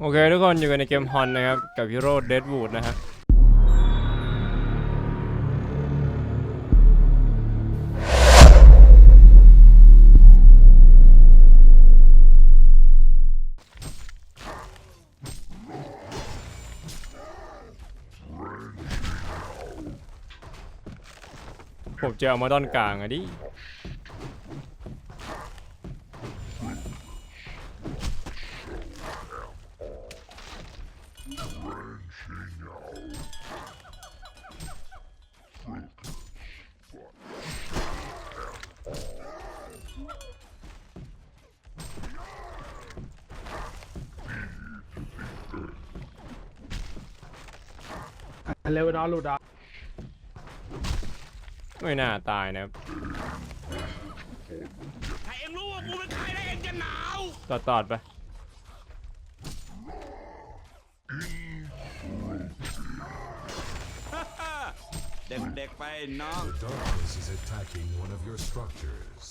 โอเคทุกคนอยู่กันในเกมฮอนนะครับ กับฮีโร่เดดวูดนะฮะผมเจอเอามาดอนกลางอะดิ เร็วเนอะหลุดอะไม่น่าตายนะครับถ้าเอ็งรู้ว่ากูเป็นใครแล้วเอ็งจะหนาวตอดตอดๆไปเด็กๆไปน้อง Darkness is attacking one of your structures.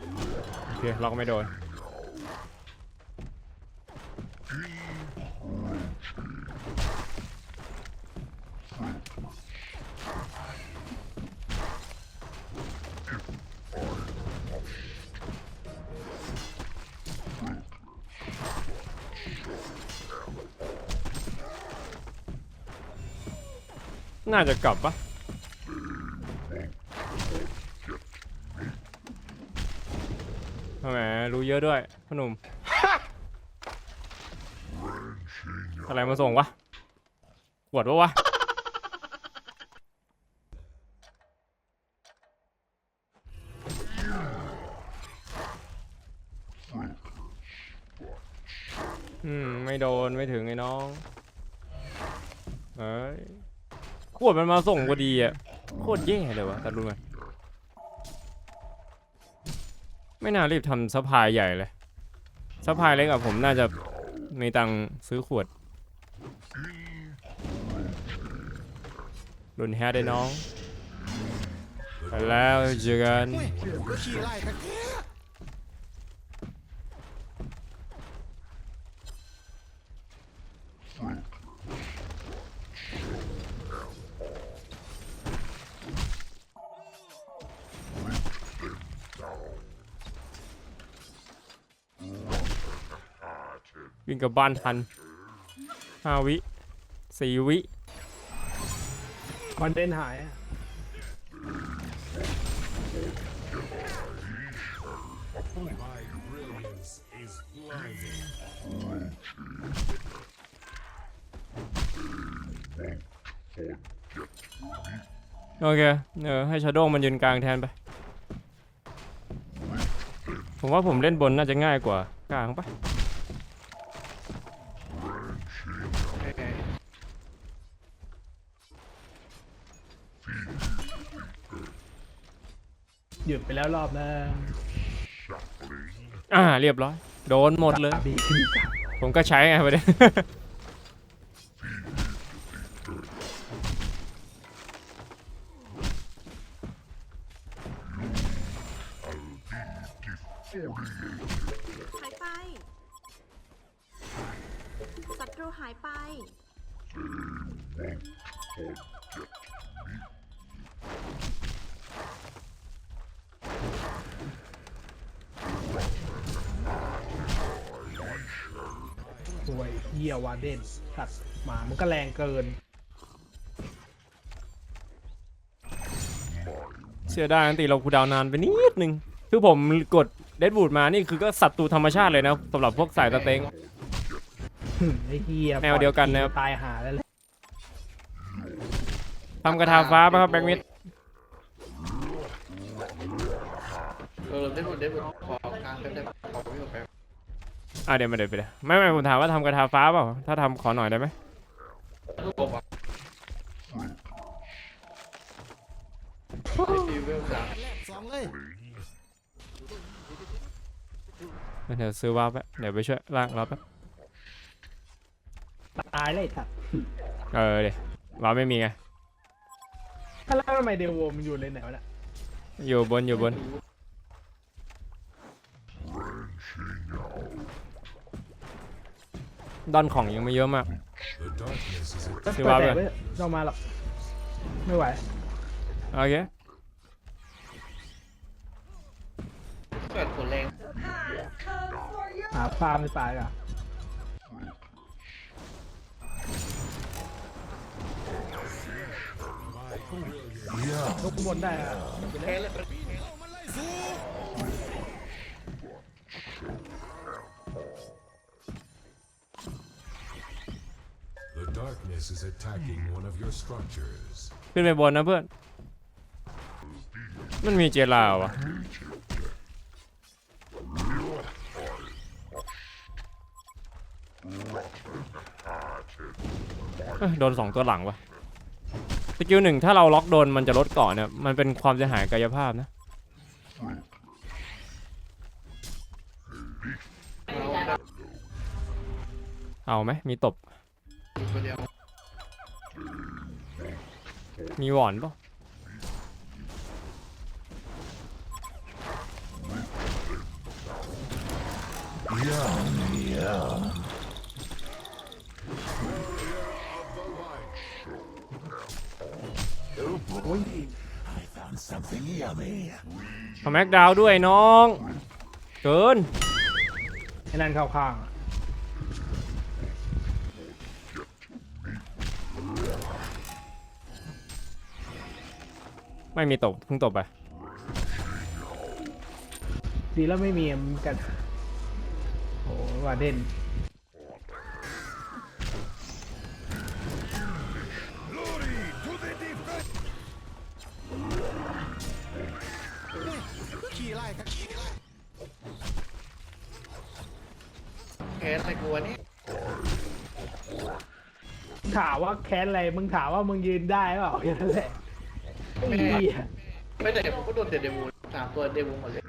โอเคล็อกไม่โดนน่าจะกลับปะทำไม รู้เยอะด้วยพ่อหนุ่มอะไรมาส่งวะขวดวะวะอืมไม่โดนไม่ถึงไอ้น้องเอ้ยขวดมันมาส่งพอดีอะโคตรแย่เลยวะแต่รู้ไหม ไม่น่ารีบทำซัพพลายใหญ่เลยซัพพลายเล็กอะผมน่าจะมีตังซื้อขวดรุนแฮดได้น้องไปแล้วเจอกัน ขี้ไล่กันวิ่งกลับบ้านทันห้าวิสี่วิ คอนเทนต์หายอะ My brilliance is blinding. โอเค เออ ให้ชาโดว์มันยืนกลางแทนไป ผมว่าผมเล่นบนน่าจะง่ายกว่ากลางปะ ห ยุดไปแล้วรอบนึงอ่าเรียบร้อย โดนหมดเลย บีขึ้นจับผมก็ใช้ไงประเด็นหายไป ศัตรูหายไป สวยเฮียวาเด่นตัดหมามันก็แรงเกิน เสียดายอันติเราคูลดาวน์นานไปนิดนึง คือผมกดเดดบูดมานี่คือก็ศัตรูธรรมชาติเลยนะสำหรับพวกสายตะเต็งไอ้เฮียแนวเดียวกันนะครับ ตายหาแล้วแหละทำกระทาฟ้าป่ะครับแบ็กมิดเออได้หมดได้หมดขอกลางได้ขอไม่หมดไป อะเดี๋ยวมาเดี๋ยวไปเลยไม่ไม่ผมถามว่าทำกระทาฟ้าเปล่า ถ้าทำขอหน่อยได้ไหมลูกบอกว่าฟีเวลสามเดี๋ยวซื้อว้าร์ปแป๊บเดี๋ยวไปช่วยล่างเราแป๊บตายเลยสัตว์เออเดี๋ยวว้าร์ปไม่มีไง ถ้าแล้วทำไมเดวโวมันอยู่เลยไหนวะเนี่ยอยู่บนอยู่บน ดอนของยังไม่เยอะมาก The darkness is ก็คือเปิดว่าแตไปกไว้ต้องมาหรอกไม่ไหวโอเคเกิดผลแรงหาฟาร์มในป่าก่อนลงบนได้อะ แพ้เลย darkness is attacking one of your structures. ขึ้นไปบนนะเพื่อน มันมีเจลาวะเอ้ยโดนสองตัวหลังวะสกิลหนึ่งถ้าเราล็อกโดนมันจะลดเกาะเนี่ย มันเป็นความเสียหายกายภาพนะเอาไหมมีตบ มีหวอนปะโอ้ยทำแม็กดาวน์ด้วยน้อง เกิน ไอ้นั่นเข้าข้างอะ ไม่มีตบเพิ่งตบไปดีแล้วไม่มีมันกันโอ้ว่าเด่นขี้ไล่ครับขี้ไล่แพ้อะไรกลัวนี่ถามว่าแค้นอะไรมึงถามว่ามึงยืนได้เปล่าแค่นั้นแหละ ไอ้เหี้ยไม่แต่ผมก็โดนแต่เดวูสามตัวเดวูหมดเลย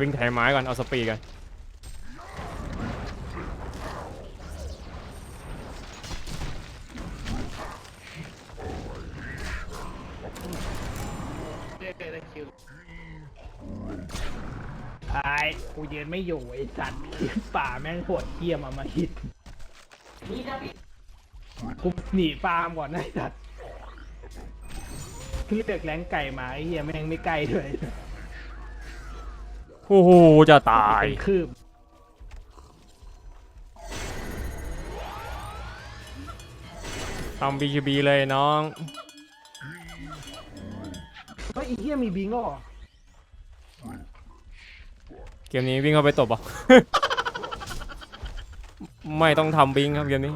วิ่งไถไม้ก่อน เอาสปีดกันเรียกได้คิว ไอ้กูยืนไม่อยู่ไอ้สัตว์ป่าแม่งโหดเหี้ยมเอามาฮิตกูหนีฟาร์มก่อนนะไอ้สัตว์ที่เด็กแรงไก่มาไอ้เหี้ยแม่งไม่ไกลด้วยโอ้โหจะตาย เป็นคืบทำ BKB เลยน้อง เฮ้ยไอ้เหี้ยมีบิงก็เหรอเก มนี้วิ่งเข้าไปตบอะ ไม่ต้องทำบิงครับเกมนี้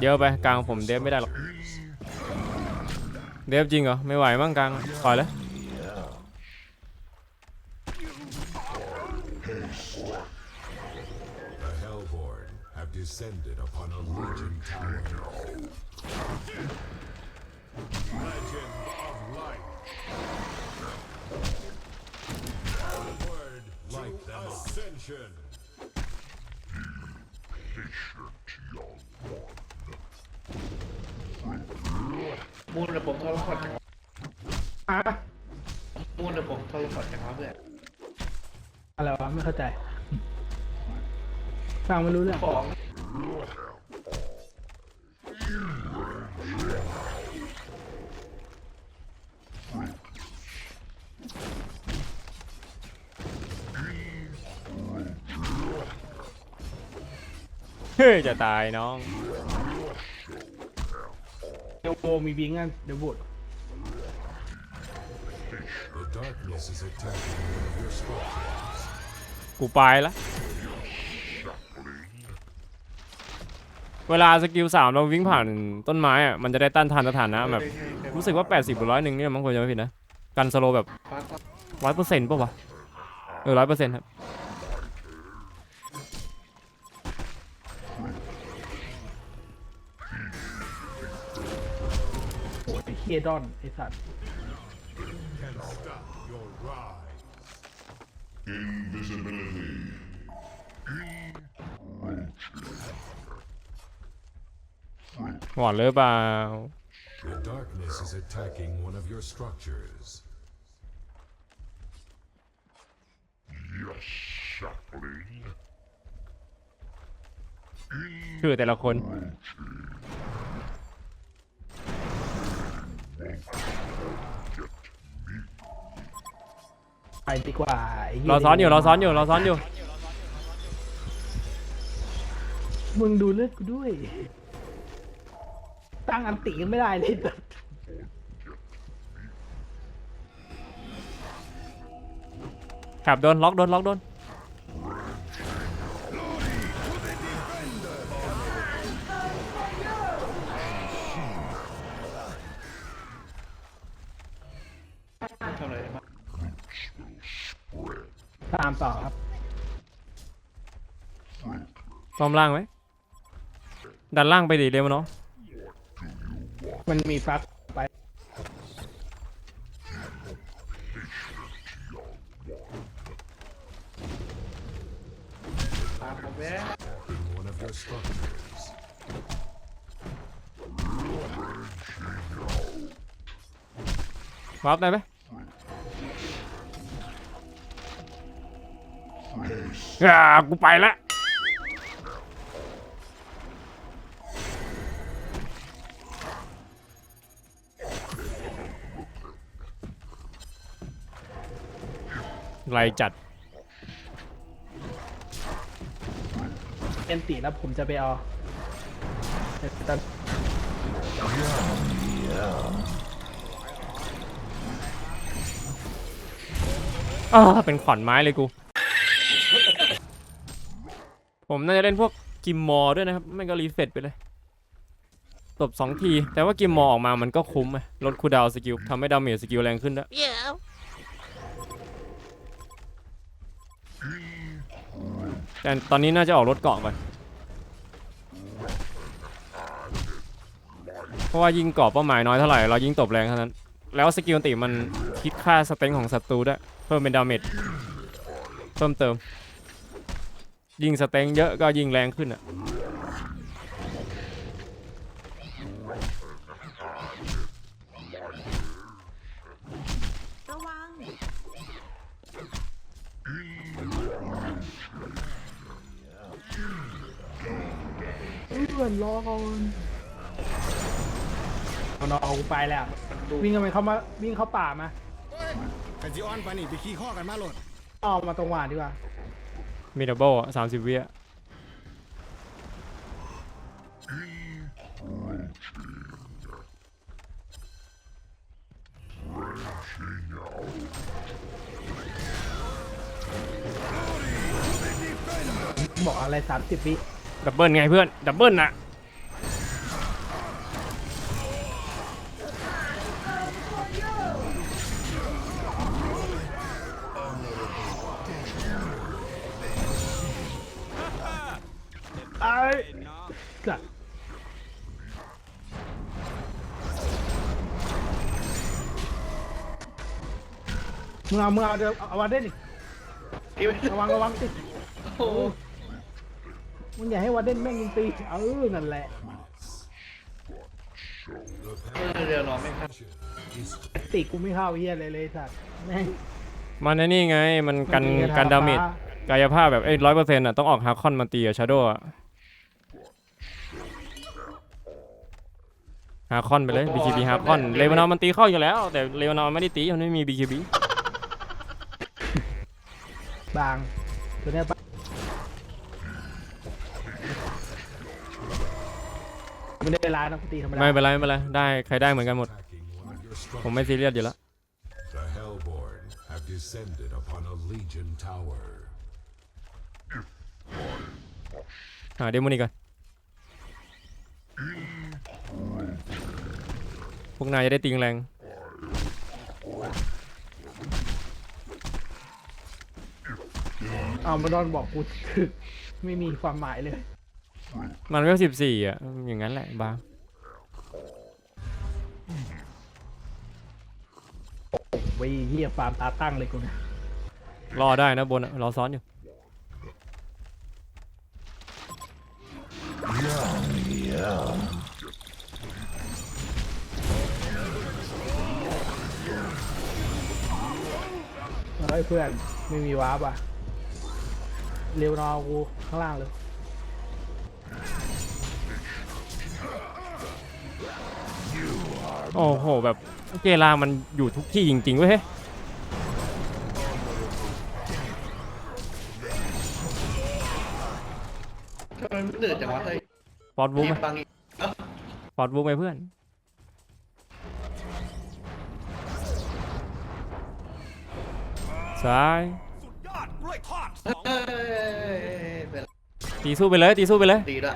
เดี๋ยวไปกลางผมเดฟไม่ได้หรอก เดฟจริงเหรอ ไม่ไหวมั้งกลางปล่อยเลย descended upon a Legion tower. Legend of light. Word light them ascension. มูลระบบทรพอดจากอะมูลระบบทรพอดจากเขาเพื่อนอะไรวะไม่เข้าใจฟังไม่รู้เรื่อง ของ เฮ้ยจะตายน้อง เดี๋ยวโบมีบิงกันเดี๋ยวบุด The darkness is attacking one of your structures. กูไปละ เวลาสกิลสามเราวิ่งผ่านต้นไม้อะมันจะได้ต้านทานสถานะแบบรู้สึกว่า 80หรือร้อยหนึ่งนี่มันควรจะไม่ผิดนะกันสโลแบบร้อยเปอร์เซ็นต์ป่ะวะเออร้อยเปอร์เซ็นต์ครับเคดอนไอสัตว์ หวอนเลยเปล่า The darkness is attacking one of your structures. คือแต่ละคน ไปดีกว่าไเหี้เราซ้อนอยู่เราซ้อนอยู่เราซ้อนอยู่ มึงดูเลือดกูด้วย ตั้งอันติยังไม่ได้เลยสัตว์ขับโดนล็อกโดนล็อกโดนทำอะไรได้บ้างตามต่อครับซ้อมล่างไหมดันล่างไปดิเร็วเนาะ มันมีฟักไปตามผมแม่ In one of your structures. วาร์ปได้ไหมอ่ากูไปละ ไรจัด เอ็นติแล้วผมจะไปเอาแต่อ่าเป็นขอนไม้เลยกู ผมน่าจะเล่นพวกกิมมอร์ด้วยนะครับ ไม่ก็รีเฟตไปเลย ตบสองที แต่ว่ากิมมอร์ออกมามันก็คุ้มไงลดคูลดาวน์สกิลทำให้ดาเมจสกิลแรงขึ้นด้วย แต่ตอนนี้น่าจะออกรถเกาะก่อนเพราะว่ายิงเกาะเป้าหมายน้อยเท่าไหร่เรายิงตบแรงเท่านั้น แล้วสกิลติมันคิดค่าสเต็งของศัตรูด้วยเพิ่มเป็นดาเมจเพิ่มเติม ยิงสเต็งเยอะก็ยิงแรงขึ้นอะ พื่อนรอก่อนเอานเอากูไปแล้ว วิ่งเข้าไปเข้ามาวิ่งเข้าป่ามากันจีออนไปนี่ไปขี้ข้อกันมาโหลดอ้อมมาตรงหวานดีกว่า มีดับเบิลสามสิบวิอะบอกอะไรสามสิบวิ ดับเบิลไงเพื่อน ดับเบิลน่ะไอ้สัตว์มึงเอามึงเอาเดี๋ยวเอาวันเด่นดิพี่ไม่ระวังระวังสิโอ้โห มึงอย่าให้วันเด่นแม่งยิงตีเออนั่นแหละเออเดี๋ยวรอไม่ครับ Is ติกูไม่เข้าเฮียเลยเลยสัตว์แม่ง มันไอ้นี่ไงมันกันมันมีกันกระทะดาเมจฟ้ กายภาพแบบเอ้ร้อยเปอร์เซ็นต์อะต้องออกฮาร์คอนมาตีกับชาโดว์อะฮาร์คอนไปเลย BKB ฮาร์คอนเลวานอมันตีเข้าอยู่แล้ว แต่เลวานอไม่ได้ตีมันไม่มี BKB บางตัวเนี้ย ไม่ได้เวลานะกูตีธรรมดาไม่เป็นไรไม่เป็นไรได้ใครได้เหมือนกันหมด attacking one of your ผม structures. ไม่ซีเรียสอยู่แล้ว The Hellborn have descended upon a Legion tower. หาเดโมนี่ก่อนพวกนายจะได้ติงแรง เอามาดอนบอกกูถึกไม่มีความหมายเลย มันเวลสิบสี่อะ อย่างนั้นแหละบางว้ยเฮียฟาร์มตาตั้งเลยกูเนี่ยรอได้นะบนอะรอซ้อนอยู่ เฮ้ยเพื่อน ไม่มีวาร์ปอะ เร็วนอกูข้างล่างเลย โอ้โห แบบเจลามันอยู่ทุกที่จริงๆเว้ยเฮ้ยทำไมมันเดือดจังวะเฮ้ยปอดวูมีไหมบางอีกเอ้าปอดวูไหมเพื่อน ซ้าย เฮ้ยเป็นตีสู้ไปเลย ตีสู้ไปเลย ดีด้วย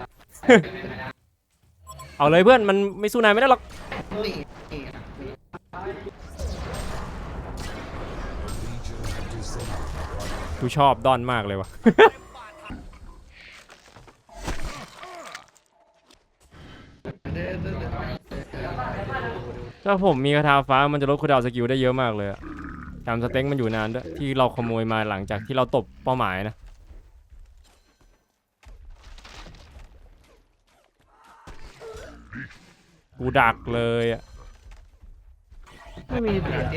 เอาเลยเพื่อนมันไม่สู้นายไม่ได้หรอกกูชอบดอนมากเลยวะถ้าผมมีคาถาฟ้ามันจะลดคูดาวสกิลได้เยอะมากเลยอะตามสเต็งมันอยู่นานด้วยที่เราขโมยมาหลังจากที่เราตบเป้าหมายนะ กูดักเลยอะไม่มี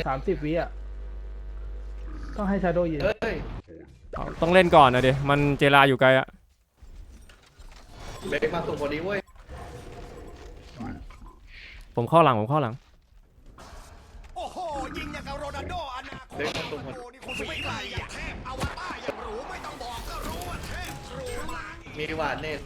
สามสิบวิอะ ต้องให้ชาโดยืนเฮ้ยเอาต้องเล่นก่อนนะเดี๋ยมันเจลาอยู่ไกลอะเบรกมาส่งพอดีเว้ยผมเข้าหลังผมเข้าหลัง โอ้โห ยิงอย่างกับโรนัลโดอนาคเบรกมาส่งพอดีโอ้นี่คุณไม่ไกลอย่างเทพอวตารอย่างหรูไม่ต้องบอกก็รู้ว่าเทพทรูมากมีหวานเนต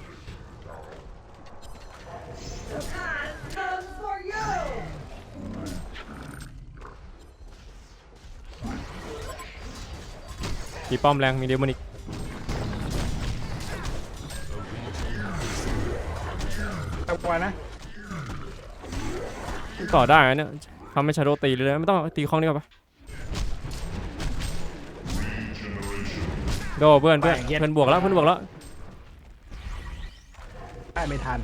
มีป้อมแรงมีเดมอนิกเอาไว้นะต่อได้นะเนี่ยทำให้ชาโดตีเลยนะไม่ต้องตีคล้องนี้ก่อนปะโดเพื่อนเพื่อนเพื่อนบวกแล้วเพื่อนบวกแล้วได้ไม่ทัน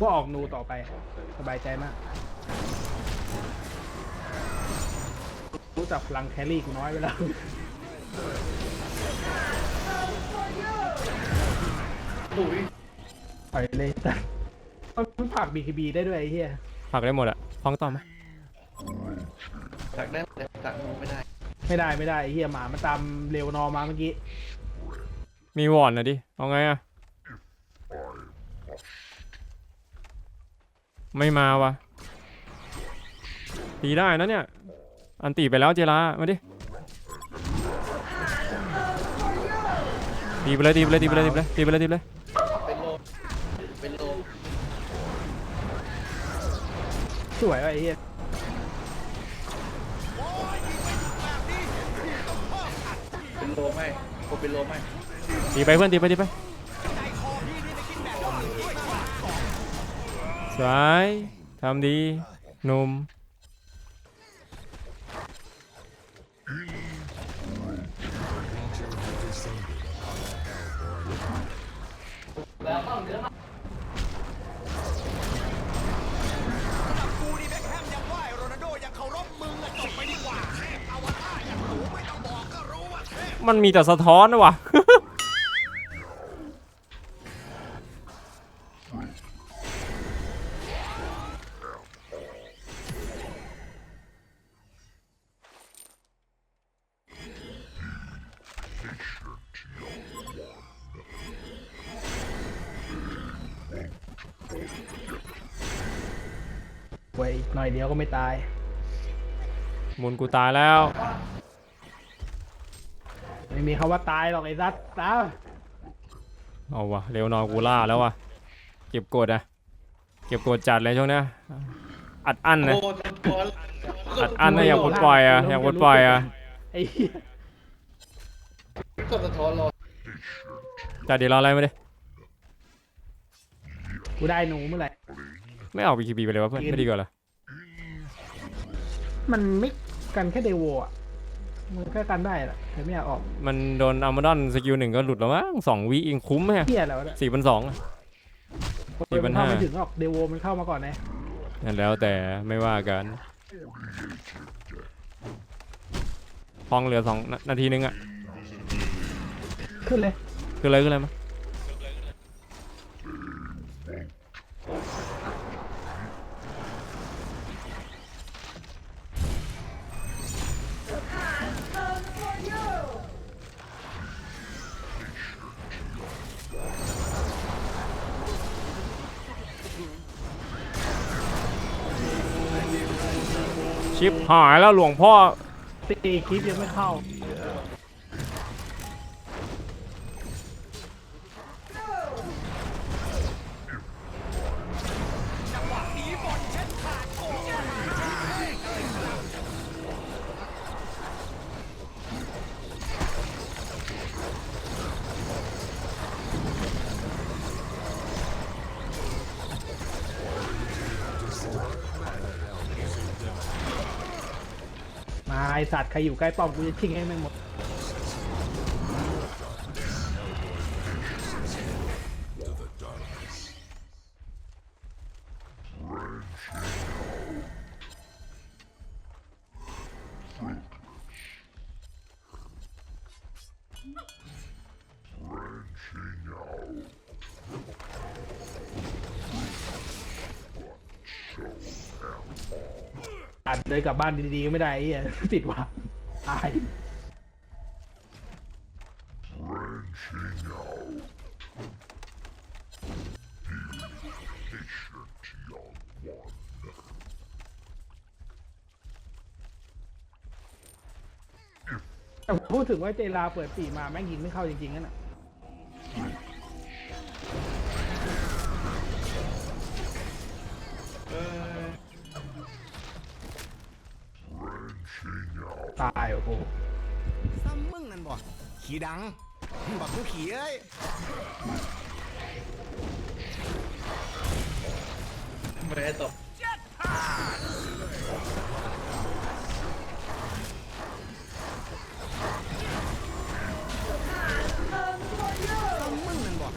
ว่าออกนูต่อไปสบายใจมาก รู้จักพลังแครี่กูน้อยไปแล้ว ดุยไปเลยแต่มันผลัก BKB ได้ด้วยไอ้เหี้ยผลักได้หมดอะคล้องต่อไหมตักได้แต่ตักนูไม่ได้ไม่ได้ไม่ได้ไอ้เหี้ยหมามันตามเร็วนอมาเมื่อกี้มีวอนนะดิ เอาไงอะไม่มาวะตีได้นะเนี่ย อันตีไปแล้วเจลามาดิ ตีไปเลยตีไปเลยตีไปเลยตีไปเลยตีไปเลยตีไปเลยเป็นโลเป็นโลสวยว่ะไอ้เหี้ยเป็นโลไหมกูเป็นโลไหมตีไปเพื่อนตีไปตีไปสวยทำดีหนุ่ม มันมีแต่สะท้อนนะวะไว้อีกหน่อยเดียวก็ไม่ตายหมุนกูตายแล้ว ไม่มีคำว่าตายหรอกไอ้ซัดตายเอาวะเร็วนอนกูล่าแล้ววะเก็บกดอะเก็บกดจัดเลยช่วงเนี้ยอัดอั้นนะโอ้สะท้อนอัดอั้นนะอย่าปลดปล่อยอะอย่าปลดปล่อยอะไอ้เหี้ยก็สะท้อนรอจัดเดี๋ยวรออะไรมาดิกูได้หนูเมื่อไหร่ไม่เอา BKB ไปเลยวะเพื่อนไม่ดีกว่าเหรอมันไม่กันแค่เดโวอะ มันก็กันได้แหละแต่ไม่อยากออกมันโดนอัลมาดอนสกิลหนึ่งก็หลุดแล้วมั้งสองวิเองคุ้มไหมเหี้ยแล้วเนี่ยสี่พันสอง สี่พัมันนเข้าห้าไม่ถึงหรอกเดโวมันเข้ามาก่อนนะนั่นแล้วแต่ไม่ว่ากันทองเหลือสองนานาทีนึงอะขึ้นเลย คืออะไรคืออะไรมา ชิปหายแล้วหลวงพ่อ ตีคลิปยังไม่เข้า สัตว์ใครอยู่ใกล้ป้อมกูจะชิงให้แม่งหมด อัดเลย กลับบ้านดีๆก็ไม่ได้ไอ้เหี้ยติดว่ะตายแต่พูดถึงว่าเจลาเปิดปีมาแม่งยิงไม่เข้าจริงๆนั่นน่ะ ขี่ดังบักกูขี่เอ้ยไม่ได้ตกมึงนั่นบ่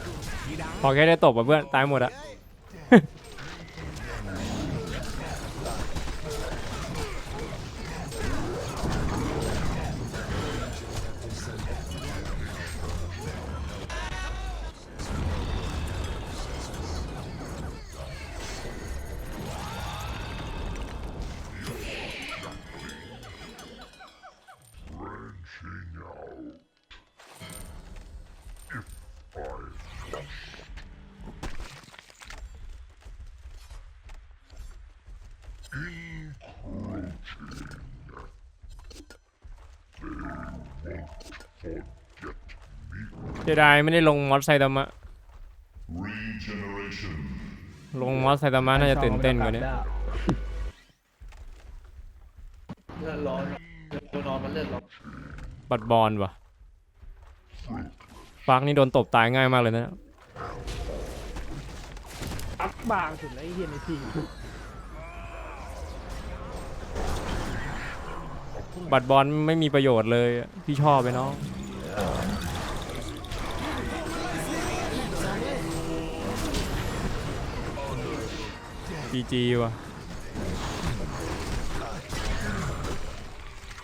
ขี่ดังพอแค่ได้ตบอะเพื่อนตายหมดอะ เจไดไม่ได้ลงมอสไซตามะ ลงมอสไซตามะน่าจะตื่นเต้นกว่านี้เลือดร้อนตัวนอนมันเลือดร้อนบัดบอลว่ะฟากนี่โดนตบตายง่ายมากเลยนะอักบางสุดแล้วไอ้เหี้ยในทีมบัดบอลไม่มีประโยชน์เลยอะพี่ชอบไปน้อง จีจีว่ะ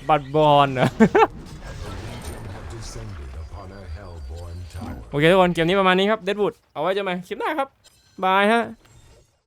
บัดบอลเหรอ โอเคทุกคน เกมนี้ประมาณนี้ครับ เดด o ูดเอาไว้เจอกันใหม่คลิปหน้าครับ บายฮะ